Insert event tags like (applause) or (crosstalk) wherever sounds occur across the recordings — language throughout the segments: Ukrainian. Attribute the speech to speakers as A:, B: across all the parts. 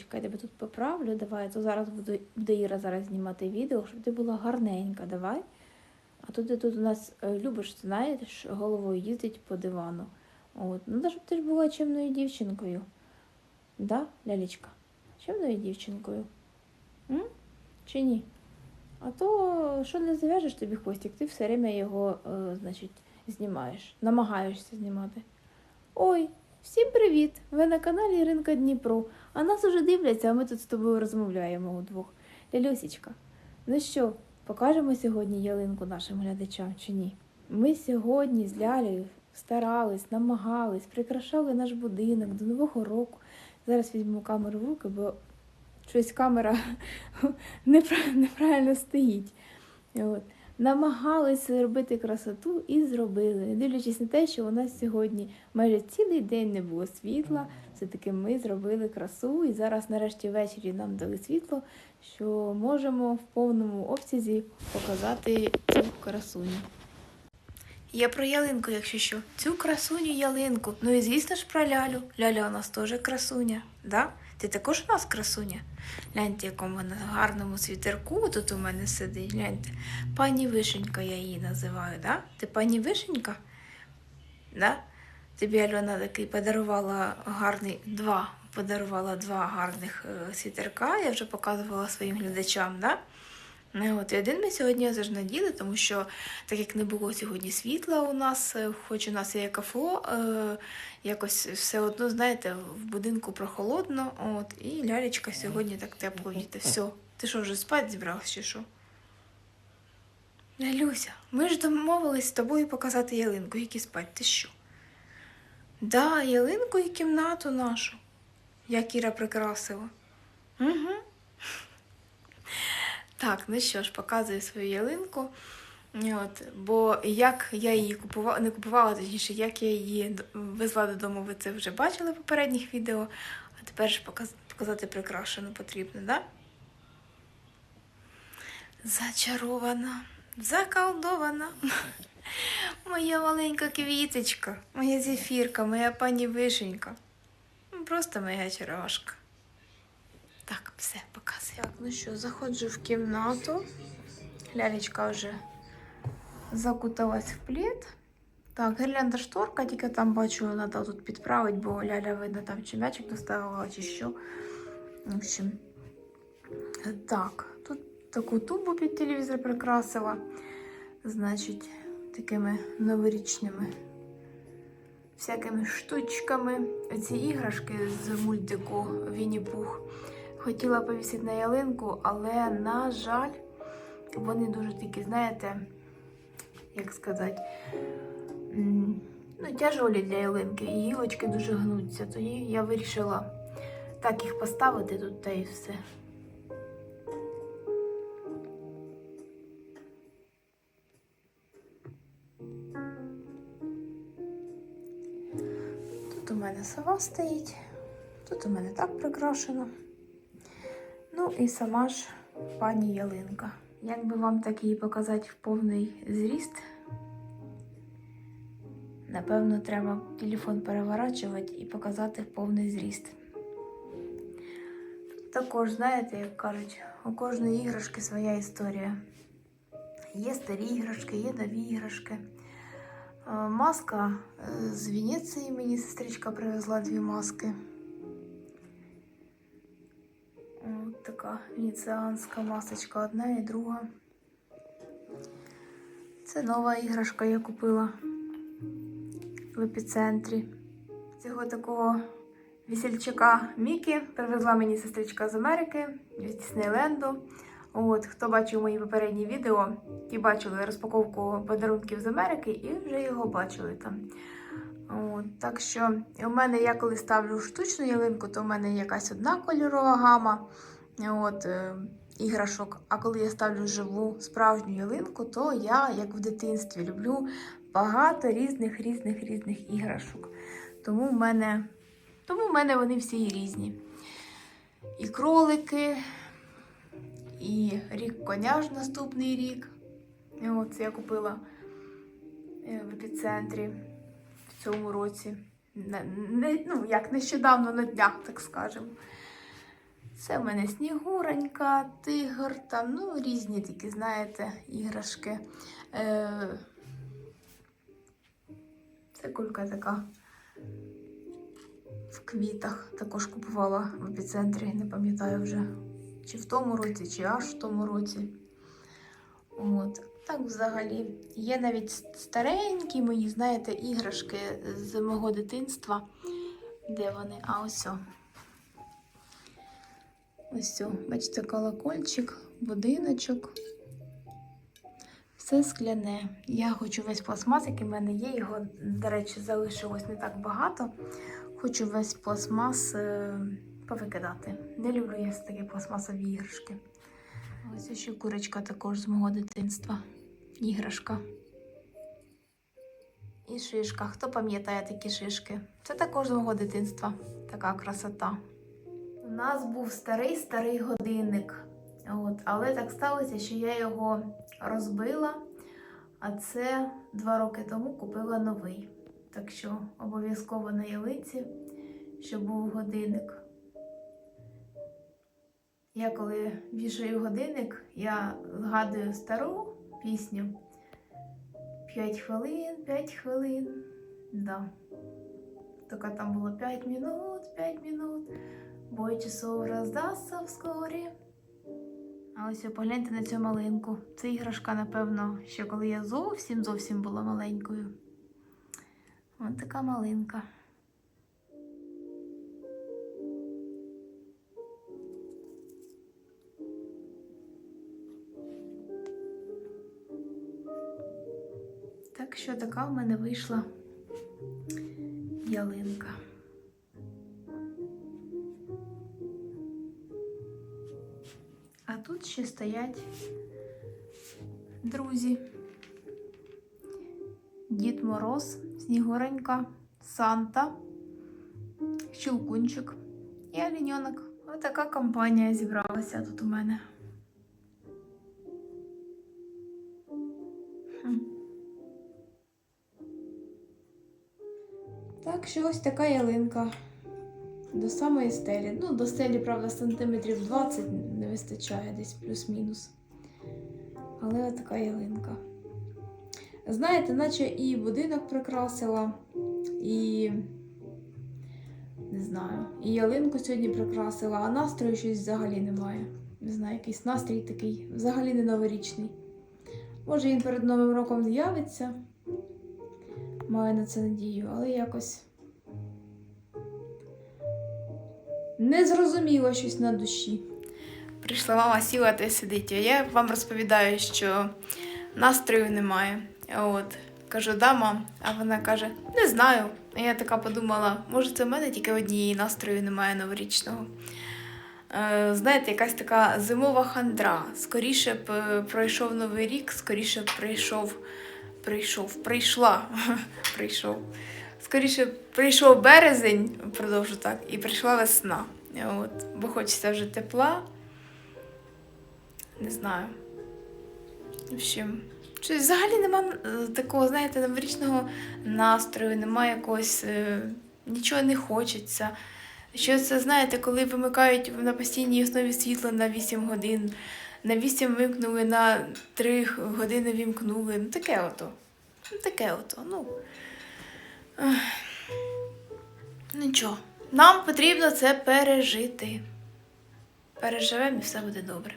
A: Лялечка, я тебе тут поправлю, давай. То зараз буду, буде Іра зараз знімати відео, щоб ти була гарненька, давай. А тут ти тут у нас е, любиш, знаєш, головою їздить по дивану. От. Ну, да, щоб ти ж була чимною дівчинкою. Да, Лялечка? Чимною дівчинкою? М? Чи ні? А то, що не зав'яжеш тобі хвостик, ти все время його, е, значить, знімаєш, намагаєшся знімати. Ой, всім привіт! Ви на каналі Іринка Дніпро. А нас уже дивляться, а ми тут з тобою розмовляємо удвох. Лялюсічка, ну що, покажемо сьогодні ялинку нашим глядачам чи ні? Ми сьогодні з Лялею старались, намагались, прикрашали наш будинок до Нового року. Зараз візьму камеру в руки, бо щось камера (laughs) неправильно стоїть. От. Намагалися робити красоту і зробили, не дивлячись на те, що у нас сьогодні майже цілий день не було світла. Все-таки ми зробили красу, і зараз, нарешті, ввечері нам дали світло, що можемо в повному обсязі показати цю красуню. Я про ялинку, якщо що. Цю красуню ялинку. Ну і звісно ж про лялю. Ляля у нас теж красуня, да? Ти також у нас красуня? Гляньте, якому вона гарному світерку тут у мене сидить. Гляньте. Пані Вишенька я її називаю, да? Ти пані Вишенька? Да? Тобі Альона такий подарувала гарний два. Подарувала два гарних е, світерка. Я вже показувала своїм глядачам, да? Ну, от, і один ми сьогодні теж наділи, тому що так як не було сьогодні світла у нас, е, хоч у нас є кафе, е, якось все одно, знаєте, в будинку прохолодно. От, і лялечка сьогодні так тепло вдіти. Все. Ти що, вже спати зібрався чи що? Лялюся, ми ж домовились з тобою показати ялинку, які спать. Ти що? Да, ялинку і кімнату нашу, як Іра прикрасила. Угу. Так, ну що ж, показую свою ялинку. От, бо як я її купувала, не купувала, точніше, як я її везла додому, ви це вже бачили в попередніх відео, а тепер ж показати прикрашену потрібно, да? Зачарована, заколдована. Моя маленька квіточка, моя зефірка, моя пані вишенька. Просто моя чарошка. Так, все, показую. Так, ну що, заходжу в кімнату. Лялечка вже закуталась в плід. Так, гірлянда шторка, тільки там бачу, треба тут підправити, бо ляля видно там чи м'ячик доставила, чи що. В общем, так, таку тубу під телевізор прикрасила. Значить, такими новорічними всякими штучками. Ці іграшки з мультику Вінні Пух. Хотіла повісити на ялинку, але, на жаль, вони дуже такі, знаєте, як сказати, ну, тяжолі для ялинки, і гілочки дуже гнуться. Тоді я вирішила так їх поставити тут та і все. Сова стоїть, тут у мене так прикрашено. Ну і сама ж пані ялинка. Як би вам так її показати в повний зріст? Напевно, треба телефон переворачувати і показати в повний зріст. Також, знаєте, як кажуть, у кожної іграшки своя історія. Є старі іграшки, є нові іграшки. Е, Маска е, з Венеції мені сестричка привезла дві маски. От така венеціанська масочка одна і друга. Це нова іграшка я купила в епіцентрі. Цього такого весільчака Мікі привезла мені сестричка з Америки з Діснейленду. От, хто бачив мої попередні відео, ті бачили розпаковку подарунків з Америки і вже його бачили там. От, так що у мене я коли ставлю штучну ялинку, то в мене якась одна кольорова гама от, е, іграшок. А коли я ставлю живу справжню ялинку, то я, як в дитинстві, люблю багато різних різних різних іграшок. Тому в мене, тому в мене вони всі різні. І кролики, і рік коня ж наступний рік. Це я купила е, в епіцентрі в цьому році. Не, ну, як нещодавно на днях, так скажемо. Це в мене снігуронька, тигр, там, ну, різні такі, знаєте, іграшки. Е, Це кулька така в квітах. Також купувала в епіцентрі, не пам'ятаю вже, чи в тому році, чи аж в тому році. От. Так взагалі. Є навіть старенькі мої, знаєте, іграшки з мого дитинства. Де вони? А ось. Ось, бачите, колокольчик, будиночок. Все скляне. Я хочу весь пластмас, який в мене є. Його, до речі, залишилось не так багато. Хочу весь пластмас е, повикидати. Не люблю я такі пластмасові іграшки. Ось ще курочка також з мого дитинства. Іграшка. І шишка. Хто пам'ятає такі шишки? Це також з мого дитинства. Така красота. У нас був старий старий годинник. От, але так сталося, що я його розбила, а це два роки тому купила новий. Так що обов'язково на ялиці, щоб був годинник. Я коли вішаю годинник, я згадую стару пісню. П'ять хвилин, п'ять хвилин. Да. Тільки там було п'ять минут, п'ять минут. Бой часов роздасться вскорі. А ось погляньте на цю малинку. Це іграшка, напевно, ще коли я зовсім зовсім була маленькою. Ось така малинка. Так що така в мене вийшла ялинка. А тут ще стоять друзі. Дід Мороз, Снігуренька, Санта, Щелкунчик і оленьонок. Ось така компанія зібралася тут у мене. Так що ось така ялинка. До самої стелі. Ну, до стелі, правда, сантиметрів 20 не вистачає десь плюс-мінус. Але от така ялинка. Знаєте, наче і будинок прикрасила, і не знаю, і ялинку сьогодні прикрасила, а настрою щось взагалі немає. Не знаю, якийсь настрій такий, взагалі не новорічний. Може, він перед Новим роком з'явиться. Маю на це надію, але якось не зрозуміло щось на душі. Прийшла мама сіла та сидить. А я вам розповідаю, що настрою немає. От. Кажу, да, мам. А вона каже, не знаю. А я така подумала, може, це в мене тільки однієї настрою немає новорічного. Е, знаєте, якась така зимова хандра. Скоріше б е, пройшов новий рік, скоріше б прийшов, прийшов, прийшла, (laughs) прийшов. Скоріше прийшов березень, продовжу так, і прийшла весна. От, бо хочеться вже тепла. Не знаю. В общем, щось взагалі нема е, такого, знаєте, новорічного настрою, немає якогось, е, нічого не хочеться. Що це, знаєте, коли вимикають на постійній основі світло на 8 годин, на 8 вимкнули, на 3 години вімкнули. Ну таке ото. Ну таке ото. Ну. Нічого. Нам потрібно це пережити. Переживемо і все буде добре.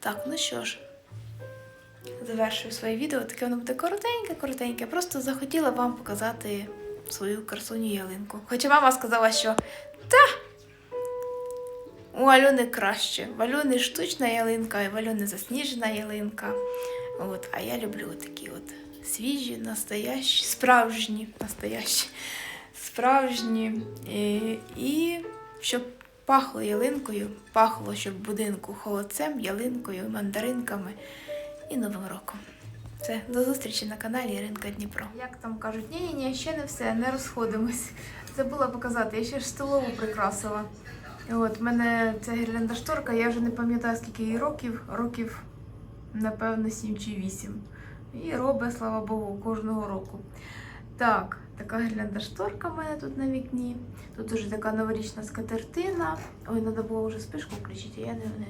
A: Так, ну що ж, завершую своє відео. Таке воно буде коротеньке, коротеньке. Просто захотіла вам показати свою красуню ялинку. Хоча мама сказала, що та у Альони краще. В Альони штучна ялинка, і в Альони засніжена ялинка. От, а я люблю такі от свіжі, настоящі, справжні, настоящі, справжні. І, і щоб пахло ялинкою, пахло, щоб будинку холодцем, ялинкою, мандаринками і Новим роком. Все, до зустрічі на каналі Іринка Дніпро. Як там кажуть, ні, ні, ні, ще не все, не розходимось. Забула показати, я ще ж столову прикрасила. От в мене ця гірлянда шторка, я вже не пам'ятаю, скільки їй років, років, напевно, 7 чи 8. І робить, слава Богу, кожного року. Так, така гірлянда шторка в мене тут на вікні. Тут уже така новорічна скатертина. Ой, треба було вже спишку включити, я не не.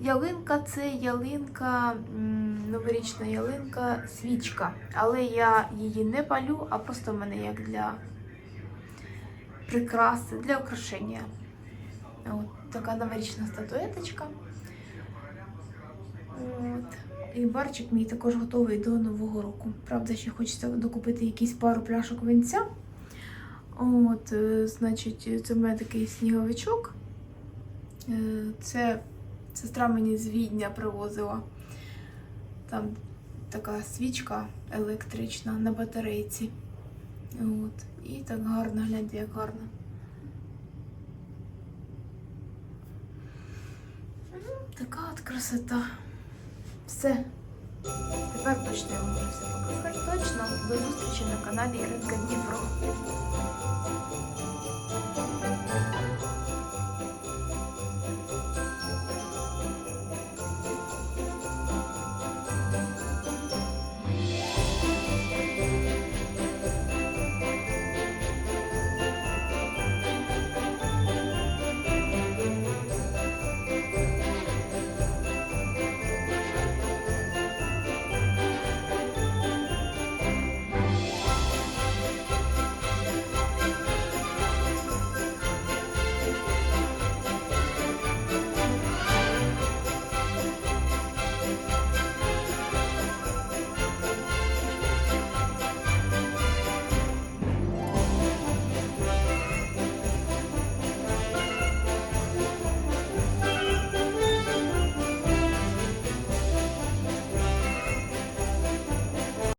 A: Ялинка це ялинка, новорічна ялинка, свічка. Але я її не палю, а просто в мене як для прикраси, для украшення. От така новорічна статуеточка. От. І барчик мій також готовий до Нового року. Правда, ще хочеться докупити якісь пару пляшок винця. От, е, значить, це в мене такий сніговичок. Е, Це сестра мені з Відня привозила. Там така свічка електрична на батарейці. От. І так гарно, гляньте, як гарно. Така от красота. Все. Тепер точно я вам вже все показати. Точно до зустрічі на каналі Іринка Дніпро.